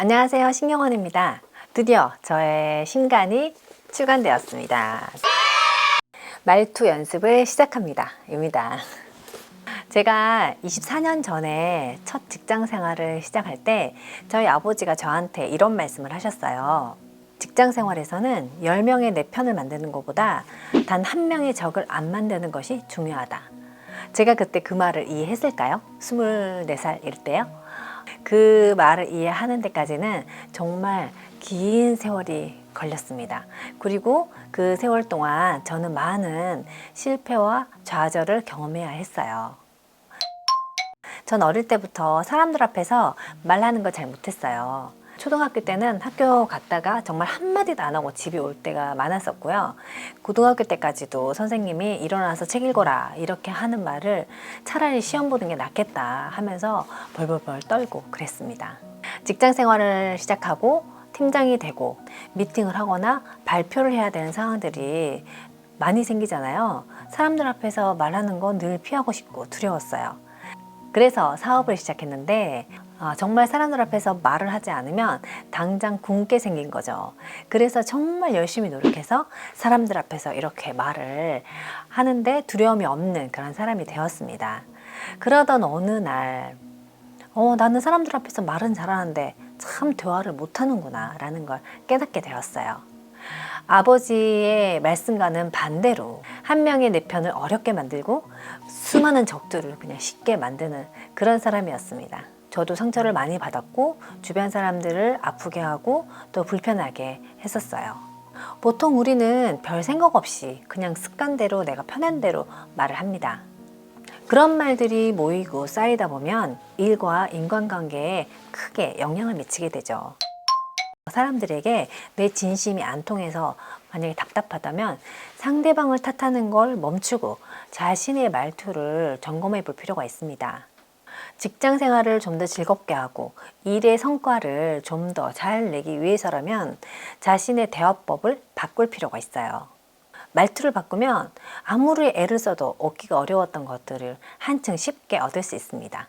안녕하세요. 신경원입니다. 드디어 저의 신간이 출간되었습니다. 말투 연습을 시작합니다. 입니다. 제가 24년 전에 첫 직장 생활을 시작할 때 저희 아버지가 저한테 이런 말씀을 하셨어요. 직장 생활에서는 10명의 내 편을 만드는 것보다 단 한 명의 적을 안 만드는 것이 중요하다. 제가 그때 그 말을 이해했을까요? 24살일 때요? 그 말을 이해하는 데까지는 정말 긴 세월이 걸렸습니다. 그리고 그 세월 동안 저는 많은 실패와 좌절을 경험해야 했어요. 전 어릴 때부터 사람들 앞에서 말하는 걸 잘 못했어요. 초등학교 때는 학교 갔다가 정말 한마디도 안 하고 집에 올 때가 많았었고요. 고등학교 때까지도 선생님이 일어나서 책 읽어라 이렇게 하는 말을 차라리 시험 보는 게 낫겠다 하면서 벌벌벌 떨고 그랬습니다. 직장 생활을 시작하고 팀장이 되고 미팅을 하거나 발표를 해야 되는 상황들이 많이 생기잖아요. 사람들 앞에서 말하는 건 늘 피하고 싶고 두려웠어요. 그래서 사업을 시작했는데 아, 정말 사람들 앞에서 말을 하지 않으면 당장 굶게 생긴 거죠. 그래서 정말 열심히 노력해서 사람들 앞에서 이렇게 말을 하는데 두려움이 없는 그런 사람이 되었습니다. 그러던 어느 날, 어, 나는 사람들 앞에서 말은 잘하는데 참 대화를 못하는구나 라는 걸 깨닫게 되었어요. 아버지의 말씀과는 반대로 한 명의 내 편을 어렵게 만들고 수많은 적들을 그냥 쉽게 만드는 그런 사람이었습니다. 저도 상처를 많이 받았고 주변 사람들을 아프게 하고 또 불편하게 했었어요. 보통 우리는 별 생각 없이 그냥 습관대로 내가 편한 대로 말을 합니다. 그런 말들이 모이고 쌓이다 보면 일과 인간관계에 크게 영향을 미치게 되죠. 사람들에게 내 진심이 안 통해서 만약에 답답하다면 상대방을 탓하는 걸 멈추고 자신의 말투를 점검해 볼 필요가 있습니다. 직장 생활을 좀 더 즐겁게 하고 일의 성과를 좀 더 잘 내기 위해서라면 자신의 대화법을 바꿀 필요가 있어요. 말투를 바꾸면 아무리 애를 써도 얻기가 어려웠던 것들을 한층 쉽게 얻을 수 있습니다.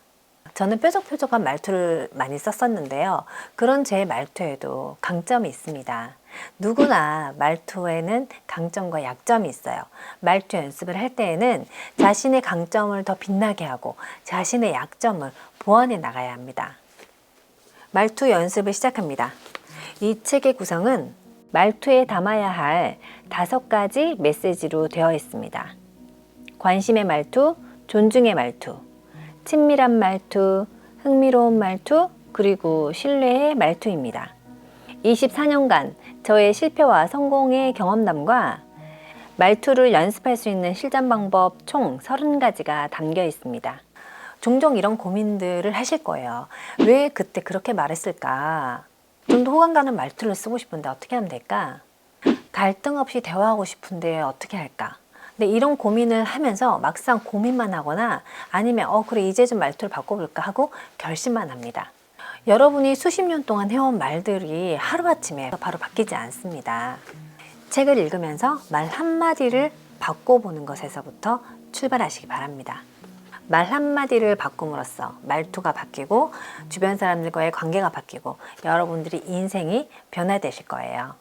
저는 뾰족뾰족한 말투를 많이 썼었는데요. 그런 제 말투에도 강점이 있습니다. 누구나 말투에는 강점과 약점이 있어요. 말투 연습을 할 때에는 자신의 강점을 더 빛나게 하고 자신의 약점을 보완해 나가야 합니다. 말투 연습을 시작합니다. 이 책의 구성은 말투에 담아야 할 다섯 가지 메시지로 되어 있습니다. 관심의 말투, 존중의 말투, 친밀한 말투, 흥미로운 말투, 그리고 신뢰의 말투입니다. 24년간 저의 실패와 성공의 경험담과 말투를 연습할 수 있는 실전 방법 총 30가지가 담겨 있습니다. 종종 이런 고민들을 하실 거예요. 왜 그때 그렇게 말했을까? 좀 더 호감 가는 말투를 쓰고 싶은데 어떻게 하면 될까? 갈등 없이 대화하고 싶은데 어떻게 할까? 근데 이런 고민을 하면서 막상 고민만 하거나 아니면 어 그래 이제 좀 말투를 바꿔볼까 하고 결심만 합니다. 여러분이 수십 년 동안 해온 말들이 하루아침에 바로 바뀌지 않습니다. 책을 읽으면서 말 한마디를 바꿔보는 것에서부터 출발하시기 바랍니다. 말 한마디를 바꿈으로써 말투가 바뀌고 주변 사람들과의 관계가 바뀌고 여러분들이 인생이 변화되실 거예요.